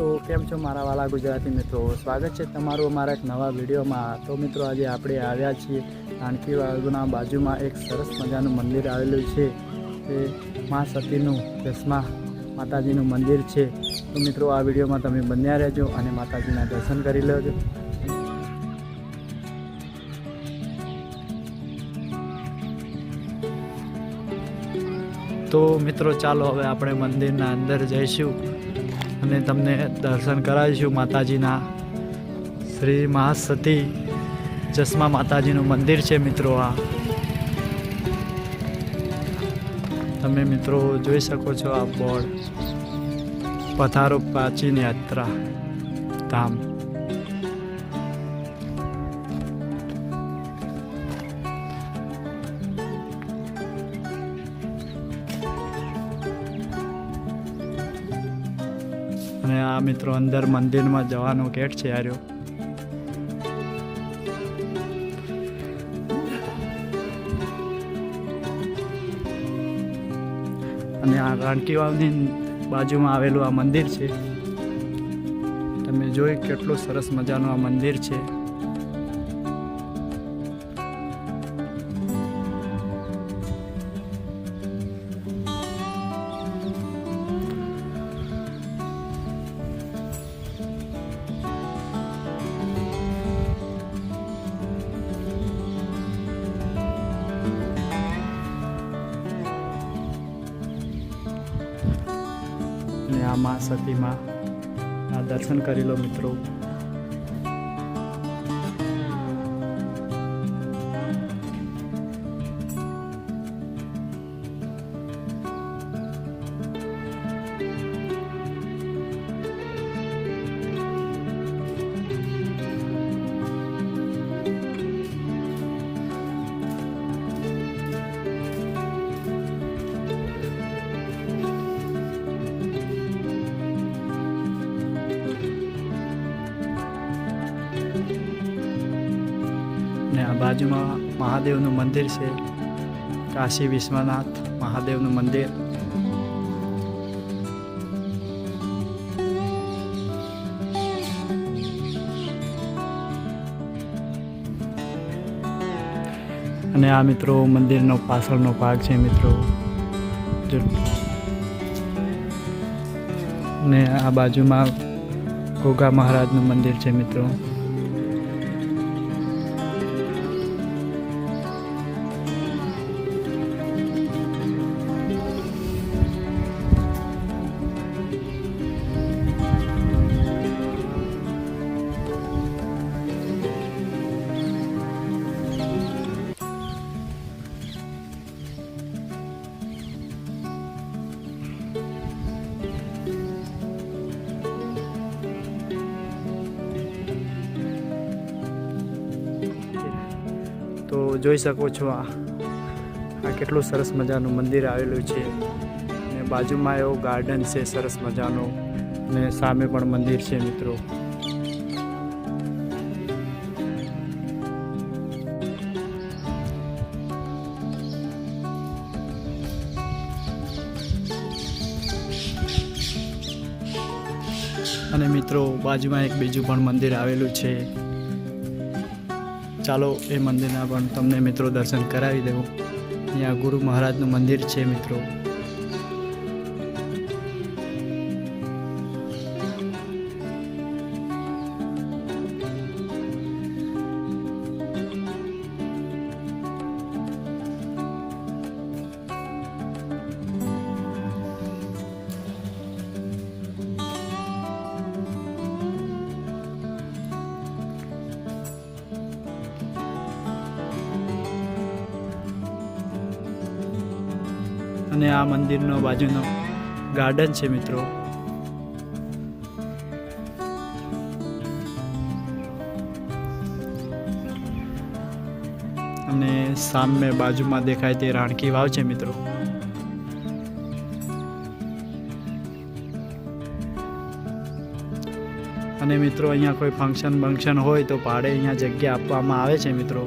તો કેમ છો મારા વાલા ગુજરાતી મિત્રો? સ્વાગત છે તમારું અમારા એક નવા વિડીયોમાં. તો મિત્રો, આજે આપણે આવ્યા છીએ નાનકી વાવના બાજુમાં એક સરસ મજાનું મંદિર આવેલું છે. તે મા સતીનું દસમા માતાજીનું મંદિર છે. તો મિત્રો, આ વિડીયોમાં તમે બન્યા રહેજો અને માતાજીના દર્શન કરી લેજો. તો મિત્રો, ચાલો હવે આપણે મંદિરના અંદર જઈશું. અને તમને દર્શન કરાવીશું માતાજીના. શ્રી મહાસતી ચશ્મા માતાજીનું મંદિર છે મિત્રો આ. તમે મિત્રો જોઈ શકો છો આ બોર્ડ. પથારો પ્રાચીન યાત્રા ધામ. અને આ મિત્રો અંદર મંદિરમાં જવાનો ગેટ છે આર્યો. અને આ રાણકી વાવની બાજુમાં આવેલું આ મંદિર છે. તમે જોઈ કેટલું સરસ મજાનું આ મંદિર છે. અને આ મા સતીમાં દર્શન કરી લો મિત્રો. ને આ બાજુમાં મહાદેવનું મંદિર છે. કાશી વિશ્વનાથ મહાદેવનું મંદિર. અને આ મિત્રો મંદિરનો પાછળનો ભાગ છે મિત્રો. ને આ બાજુમાં ગોગા મહારાજનું મંદિર છે મિત્રો. જોઈ શકો છો આ. કેટલું સરસ મજાનું મંદિર આવેલું છે. ને બાજુમાં એવો ગાર્ડન છે, સરસ મજાનું. ને સામે પણ મંદિર છે, મિત્રો. અને મિત્રો, બાજુમાં એક બીજું પણ મંદિર આવેલું છે. ચાલો એ મંદિરના પણ તમને મિત્રો દર્શન કરાવી દઉં અહીંયા ગુરુ મહારાજનું મંદિર છે મિત્રો. અને આ મંદિરનો બાજુનો ગાર્ડન છે મિત્રો. અને સામે બાજુમાં દેખાય તે રાણકી વાવ છે મિત્રો. અને મિત્રો, અહીંયા કોઈ ફંક્શન બંક્શન હોય તો ભાડે અહીંયા જગ્યા આપવામાં આવે છે મિત્રો.